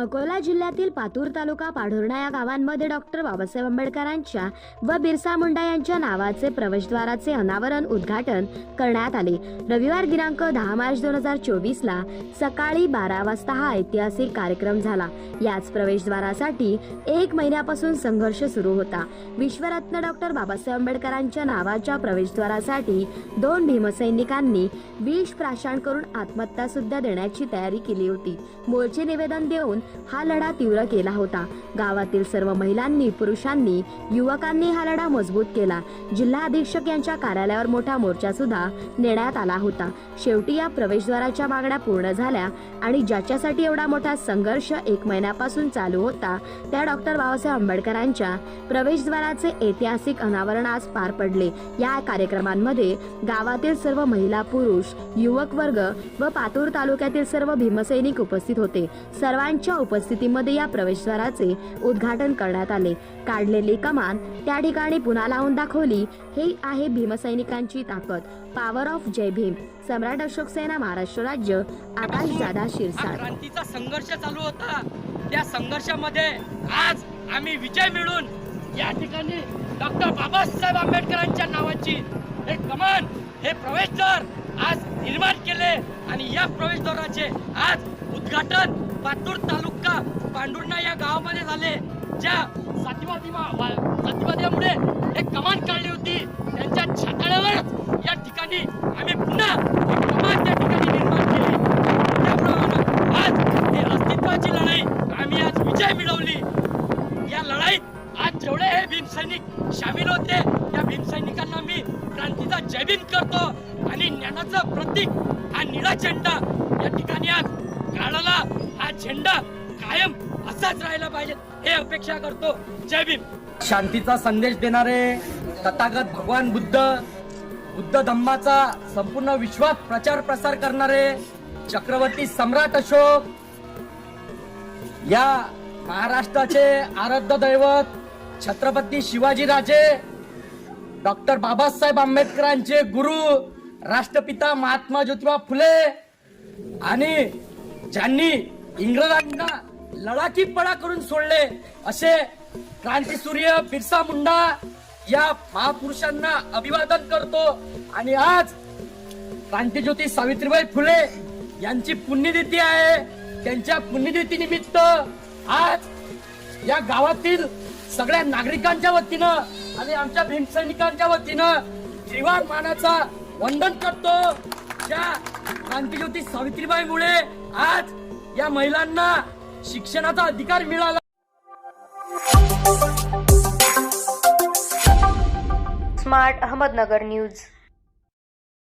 अकोला जिल्ह्यातील पातूर तालुका पाढुर्णा या गावांमध्ये डॉक्टर बाबासाहेब आंबेडकरांच्या व बिरसा मुंडा यांच्या नावाचे प्रवेशद्वाराचे अनावरण उद्घाटन करण्यात आले. रविवार दिनांक दहा मार्च दोन हजार चोवीस ला सकाळी बारा वाजता हा ऐतिहासिक कार्यक्रम झाला. याच प्रवेशद्वारासाठी एक महिन्यापासून संघर्ष सुरू होता. विश्वरत्न डॉक्टर बाबासाहेब आंबेडकरांच्या नावाच्या प्रवेशद्वारासाठी दोन भीमसैनिकांनी विष प्राशन करून आत्महत्या सुद्धा देण्याची तयारी केली होती. मोर्चे निवेदन देऊन हा लढा तीव्र केला होता. गावातील सर्व महिलांनी पुरुषांनी युवकांनी हा लढा मजबूत केला. जिल्हा अधीक्षक यांच्या कार्यालयावर मोठा मोर्चा सुद्धा नेण्यात आला होता. शेवटी या प्रवेशद्वाराच्या मागण्या पूर्ण झाल्या आणि ज्याच्यासाठी एवढा मोठा संघर्ष एक महिन्यापासून चालू होता त्या डॉक्टर बाबासाहेब आंबेडकरांच्या प्रवेशद्वाराचे ऐतिहासिक अनावरण आज पार पडले. या कार्यक्रमांमध्ये गावातील सर्व महिला पुरुष युवक वर्ग व पातूर तालुक्यातील सर्व भीमसैनिक उपस्थित होते. सर्वांच्या यांच्या उपस्थितीमध्ये या प्रवेशद्वाराचे उद्घाटन करण्यात आले. काढलेली कमान त्या ठिकाणी पुन्हा लावून दाखवली. हे आहे भीमसैनिकांची ताकद. पॉवर ऑफ जय भीम. सम्राट अशोक सेना महाराष्ट्र राज्य. आकाश दादा हा शिरसाट क्रांतीचा संघर्ष चालू होता. त्या संघर्षामध्ये आज आम्ही विजय मिळून या ठिकाणी डॉक्टर बाबासाहेब आंबेडकरांच्या नावाची हे कमान हे प्रवेशद्वार आज निर्माण केले आणि या प्रवेशद्वाराचे आज उद्घाटन पातूर तालुका पांडुर्णा या गावामध्ये झाले. ज्या जातीवादी एक कमान काढली होती. त्यांच्या छाताळ्यावर या ठिकाणी आम्ही पुन्हा एक कमान त्या ठिकाणी निर्माण केली. त्याप्रमाणे आज ही अस्तित्वाची लढाई आम्ही आज विजय मिळवली. या लढाईत आज जेवढे हे भीमसैनिक सामील होते त्या भीमसैनिकांना मी क्रांतीचा जय करतो आणि ज्ञानाचं प्रतीक हा निळा झेंडा या ठिकाणी आज काढला हा झेंडा कायम असाच राहिला पाहिजे हे अपेक्षा करतो. जय भीम. शांतीचा संदेश देणारे तथागत भगवान बुद्ध बुद्ध धम्माचा संपूर्ण विश्वात प्रचार प्रसार करणारे चक्रवर्ती सम्राट अशोक या महाराष्ट्राचे आराध्य दैवत छत्रपती शिवाजीराजे डॉक्टर बाबासाहेब आंबेडकरांचे गुरु राष्ट्रपिता महात्मा ज्योतिबा फुले आणि ज्यांनी इंग्रजांना लढाकी पडा करून सोडले असे क्रांतीसूर्य बिरसा मुंडा या महापुरुषांना अभिवादन करतो. आणि आज क्रांतीज्योती सावित्रीबाई फुले यांची पुण्यतिथी आहे. त्यांच्या पुण्यतिथी निमित्त आज या गावातील सगळ्या नागरिकांच्या वतीनं आणि आमच्या भीमसैनिकांच्या वतीनं त्रिवार मानाचा वंदन करतो. ज्या क्रांतीज्योती सावित्रीबाईमुळे आज या महिलांना शिक्षणाचा अधिकार मिळाला. Smart Ahmednagar news.